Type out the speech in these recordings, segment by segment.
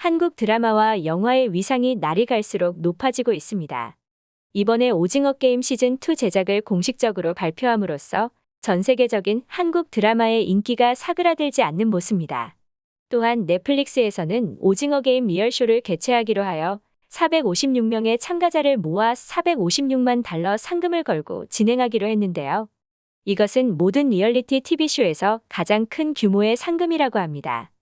한국 드라마와 영화의 위상이 날이 갈수록 높아지고 있습니다. 이번에 오징어 게임 시즌2 제작을 공식적으로 발표함으로써 전 세계적인 한국 드라마의 인기가 사그라들지 않는 모습입니다. 또한 넷플릭스에서는 오징어 게임 리얼쇼를 개최하기로 하여 456명의 참가자를 모아 456만 달러 상금을 걸고 진행하기로 했는데요. 이것은 모든 리얼리티 TV쇼에서 가장 큰 규모의 상금이라고 합니다.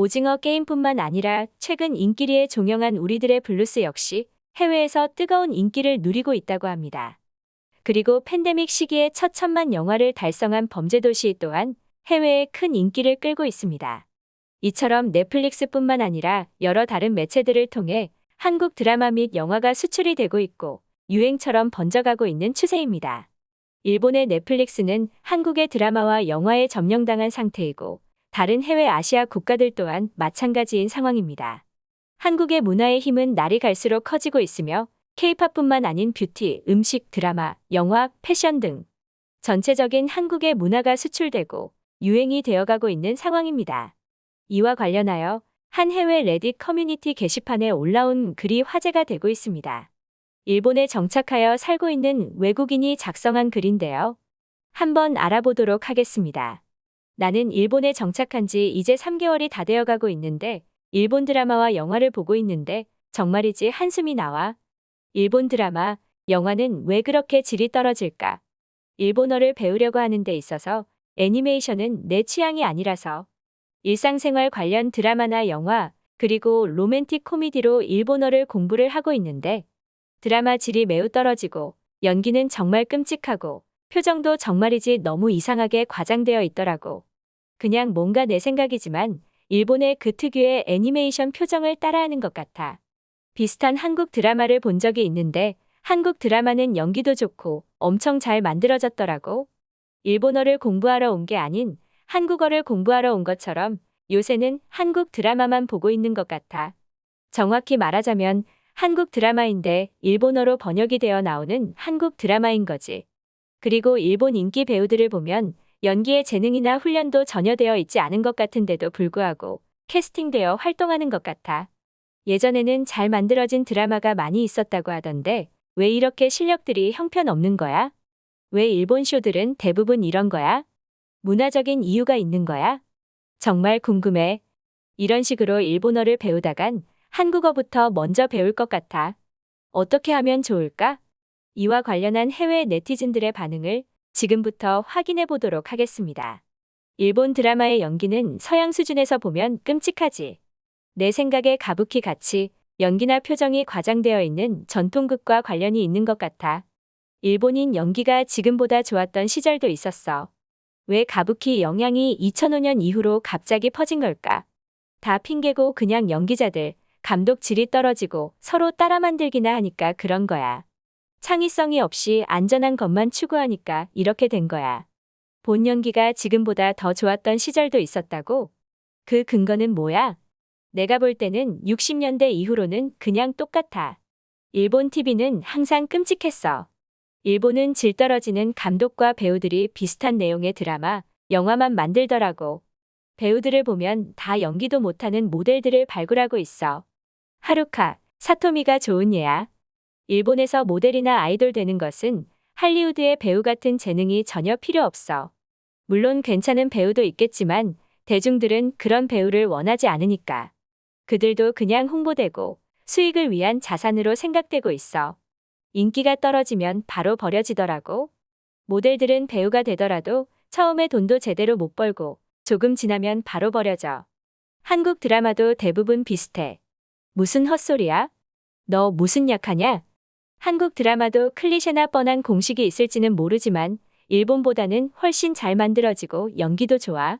오징어 게임뿐만 아니라 최근 인기리에 종영한 우리들의 블루스 역시 해외에서 뜨거운 인기를 누리고 있다고 합니다. 그리고 팬데믹 시기에 첫 천만 영화를 달성한 범죄도시 또한 해외에 큰 인기를 끌고 있습니다. 이처럼 넷플릭스뿐만 아니라 여러 다른 매체들을 통해 한국 드라마 및 영화가 수출이 되고 있고 유행처럼 번져가고 있는 추세입니다. 일본의 넷플릭스는 한국의 드라마와 영화에 점령당한 상태이고 다른 해외 아시아 국가들 또한 마찬가지인 상황입니다. 한국의 문화의 힘은 날이 갈수록 커지고 있으며 케이팝뿐만 아닌 뷰티, 음식, 드라마, 영화, 패션 등 전체적인 한국의 문화가 수출되고 유행이 되어가고 있는 상황입니다. 이와 관련하여 한 해외 레딧 커뮤니티 게시판에 올라온 글이 화제가 되고 있습니다. 일본에 정착하여 살고 있는 외국인이 작성한 글인데요. 한번 알아보도록 하겠습니다. 나는 일본에 정착한 지 이제 3개월이 다 되어 가고 있는데 일본 드라마와 영화를 보고 있는데 정말이지 한숨이 나와. 일본 드라마, 영화는 왜 그렇게 질이 떨어질까? 일본어를 배우려고 하는 데 있어서 애니메이션은 내 취향이 아니라서 일상생활 관련 드라마나 영화, 그리고 로맨틱 코미디로 일본어를 공부를 하고 있는데 드라마 질이 매우 떨어지고 연기는 정말 끔찍하고 표정도 정말이지 너무 이상하게 과장되어 있더라고. 그냥 뭔가 내 생각이지만 일본의 그 특유의 애니메이션 표정을 따라하는 것 같아. 비슷한 한국 드라마를 본 적이 있는데 한국 드라마는 연기도 좋고 엄청 잘 만들어졌더라고. 일본어를 공부하러 온 게 아닌 한국어를 공부하러 온 것처럼 요새는 한국 드라마만 보고 있는 것 같아. 정확히 말하자면 한국 드라마인데 일본어로 번역이 되어 나오는 한국 드라마인 거지. 그리고 일본 인기 배우들을 보면 연기의 재능이나 훈련도 전혀 되어 있지 않은 것 같은데도 불구하고 캐스팅되어 활동하는 것 같아. 예전에는 잘 만들어진 드라마가 많이 있었다고 하던데 왜 이렇게 실력들이 형편없는 거야? 왜 일본 쇼들은 대부분 이런 거야? 문화적인 이유가 있는 거야? 정말 궁금해. 이런 식으로 일본어를 배우다간 한국어부터 먼저 배울 것 같아. 어떻게 하면 좋을까? 이와 관련한 해외 네티즌들의 반응을 지금부터 확인해 보도록 하겠습니다. 일본 드라마의 연기는 서양 수준에서 보면 끔찍하지. 내 생각에 가부키 같이 연기나 표정이 과장되어 있는 전통극과 관련이 있는 것 같아. 일본인 연기가 지금보다 좋았던 시절도 있었어. 왜 가부키 영향이 2005년 이후로 갑자기 퍼진 걸까? 다 핑계고 그냥 연기자들, 감독 질이 떨어지고 서로 따라 만들기나 하니까 그런 거야. 창의성이 없이 안전한 것만 추구하니까 이렇게 된 거야. 본 연기가 지금보다 더 좋았던 시절도 있었다고? 그 근거는 뭐야? 내가 볼 때는 60년대 이후로는 그냥 똑같아. 일본 TV는 항상 끔찍했어. 일본은 질 떨어지는 감독과 배우들이 비슷한 내용의 드라마, 영화만 만들더라고. 배우들을 보면 다 연기도 못하는 모델들을 발굴하고 있어. 하루카, 사토미가 좋은 예야. 일본에서 모델이나 아이돌 되는 것은 할리우드의 배우 같은 재능이 전혀 필요 없어. 물론 괜찮은 배우도 있겠지만 대중들은 그런 배우를 원하지 않으니까. 그들도 그냥 홍보되고 수익을 위한 자산으로 생각되고 있어. 인기가 떨어지면 바로 버려지더라고. 모델들은 배우가 되더라도 처음에 돈도 제대로 못 벌고 조금 지나면 바로 버려져. 한국 드라마도 대부분 비슷해. 무슨 헛소리야? 너 무슨 약하냐? 한국 드라마도 클리셰나 뻔한 공식이 있을지는 모르지만 일본보다는 훨씬 잘 만들어지고 연기도 좋아.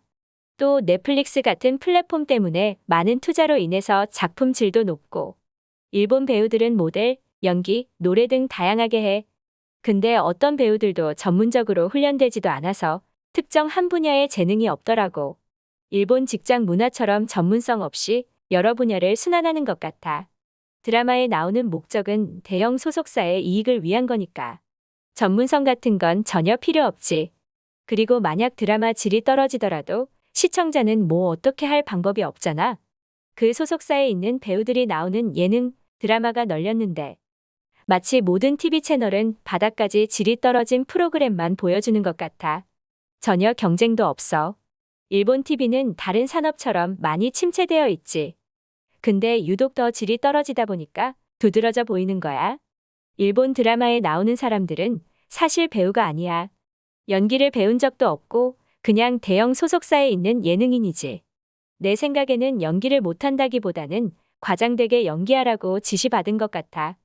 또 넷플릭스 같은 플랫폼 때문에 많은 투자로 인해서 작품 질도 높고 일본 배우들은 모델, 연기, 노래 등 다양하게 해. 근데 어떤 배우들도 전문적으로 훈련되지도 않아서 특정 한 분야에 재능이 없더라고. 일본 직장 문화처럼 전문성 없이 여러 분야를 순환하는 것 같아. 드라마에 나오는 목적은 대형 소속사의 이익을 위한 거니까. 전문성 같은 건 전혀 필요 없지. 그리고 만약 드라마 질이 떨어지더라도 시청자는 뭐 어떻게 할 방법이 없잖아. 그 소속사에 있는 배우들이 나오는 예능, 드라마가 널렸는데 마치 모든 TV 채널은 바닥까지 질이 떨어진 프로그램만 보여주는 것 같아. 전혀 경쟁도 없어. 일본 TV는 다른 산업처럼 많이 침체되어 있지. 근데 유독 더 질이 떨어지다 보니까 두드러져 보이는 거야. 일본 드라마에 나오는 사람들은 사실 배우가 아니야. 연기를 배운 적도 없고 그냥 대형 소속사에 있는 예능인이지. 내 생각에는 연기를 못한다기보다는 과장되게 연기하라고 지시받은 것 같아.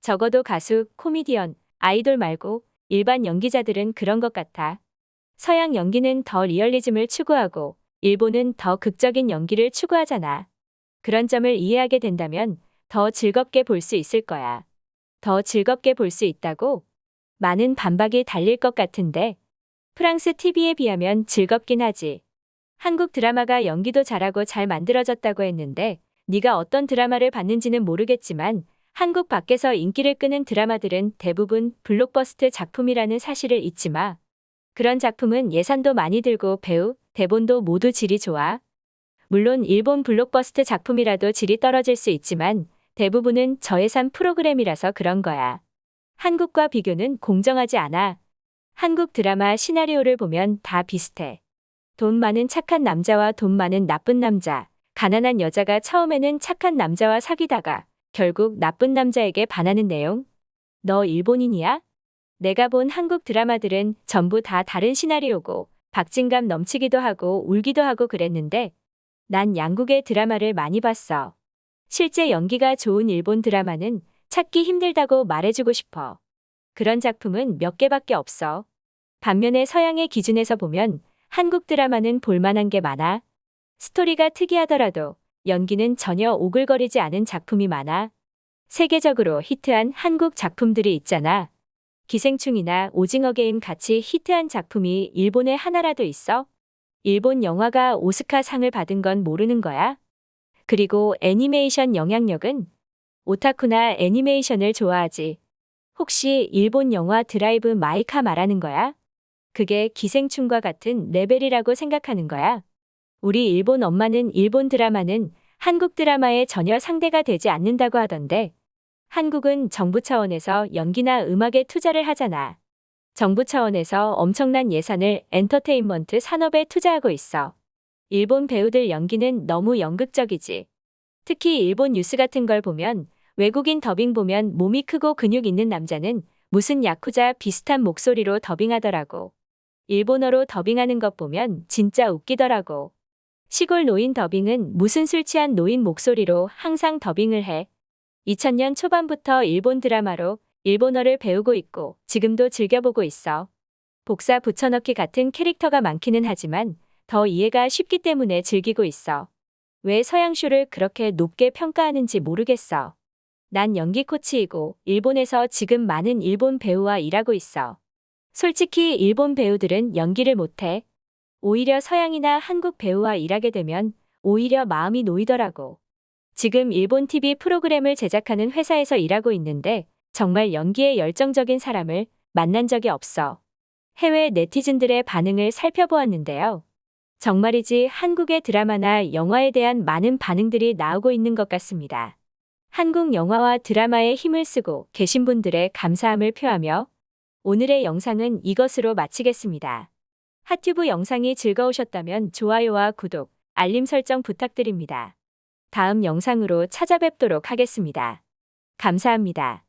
적어도 가수, 코미디언, 아이돌 말고 일반 연기자들은 그런 것 같아. 서양 연기는 더 리얼리즘을 추구하고 일본은 더 극적인 연기를 추구하잖아. 그런 점을 이해하게 된다면 더 즐겁게 볼 수 있을 거야. 더 즐겁게 볼 수 있다고? 많은 반박이 달릴 것 같은데 프랑스 TV에 비하면 즐겁긴 하지. 한국 드라마가 연기도 잘하고 잘 만들어졌다고 했는데 네가 어떤 드라마를 봤는지는 모르겠지만 한국 밖에서 인기를 끄는 드라마들은 대부분 블록버스트 작품이라는 사실을 잊지 마. 그런 작품은 예산도 많이 들고 배우, 대본도 모두 질이 좋아. 물론 일본 블록버스트 작품이라도 질이 떨어질 수 있지만 대부분은 저예산 프로그램이라서 그런 거야. 한국과 비교는 공정하지 않아. 한국 드라마 시나리오를 보면 다 비슷해. 돈 많은 착한 남자와 돈 많은 나쁜 남자, 가난한 여자가 처음에는 착한 남자와 사귀다가 결국 나쁜 남자에게 반하는 내용? 너 일본인이야? 내가 본 한국 드라마들은 전부 다 다른 시나리오고 박진감 넘치기도 하고 울기도 하고 그랬는데 난 양국의 드라마를 많이 봤어. 실제 연기가 좋은 일본 드라마는 찾기 힘들다고 말해주고 싶어. 그런 작품은 몇 개밖에 없어. 반면에 서양의 기준에서 보면 한국 드라마는 볼만한 게 많아. 스토리가 특이하더라도 연기는 전혀 오글거리지 않은 작품이 많아. 세계적으로 히트한 한국 작품들이 있잖아. 기생충이나 오징어 게임 같이 히트한 작품이 일본에 하나라도 있어? 일본 영화가 오스카 상을 받은 건 모르는 거야? 그리고 애니메이션 영향력은 오타쿠나 애니메이션을 좋아하지. 혹시 일본 영화 드라이브 마이카 말하는 거야? 그게 기생충과 같은 레벨이라고 생각하는 거야? 우리 일본 엄마는 일본 드라마는 한국 드라마에 전혀 상대가 되지 않는다고 하던데 한국은 정부 차원에서 연기나 음악에 투자를 하잖아. 정부 차원에서 엄청난 예산을 엔터테인먼트 산업에 투자하고 있어. 일본 배우들 연기는 너무 연극적이지. 특히 일본 뉴스 같은 걸 보면 외국인 더빙 보면 몸이 크고 근육 있는 남자는 무슨 야쿠자 비슷한 목소리로 더빙하더라고. 일본어로 더빙하는 것 보면 진짜 웃기더라고. 시골 노인 더빙은 무슨 술 취한 노인 목소리로 항상 더빙을 해. 2000년 초반부터 일본 드라마로 일본어를 배우고 있고 지금도 즐겨보고 있어. 복사 붙여넣기 같은 캐릭터가 많기는 하지만 더 이해가 쉽기 때문에 즐기고 있어. 왜 서양쇼를 그렇게 높게 평가하는지 모르겠어. 난 연기 코치이고 일본에서 지금 많은 일본 배우와 일하고 있어. 솔직히 일본 배우들은 연기를 못해. 오히려 서양이나 한국 배우와 일하게 되면 오히려 마음이 놓이더라고. 지금 일본 TV 프로그램을 제작하는 회사에서 일하고 있는데 정말 연기에 열정적인 사람을 만난 적이 없어. 해외 네티즌들의 반응을 살펴보았는데요. 정말이지 한국의 드라마나 영화에 대한 많은 반응들이 나오고 있는 것 같습니다. 한국 영화와 드라마에 힘을 쓰고 계신 분들의 감사함을 표하며 오늘의 영상은 이것으로 마치겠습니다. 핫튜브 영상이 즐거우셨다면 좋아요와 구독, 알림 설정 부탁드립니다. 다음 영상으로 찾아뵙도록 하겠습니다. 감사합니다.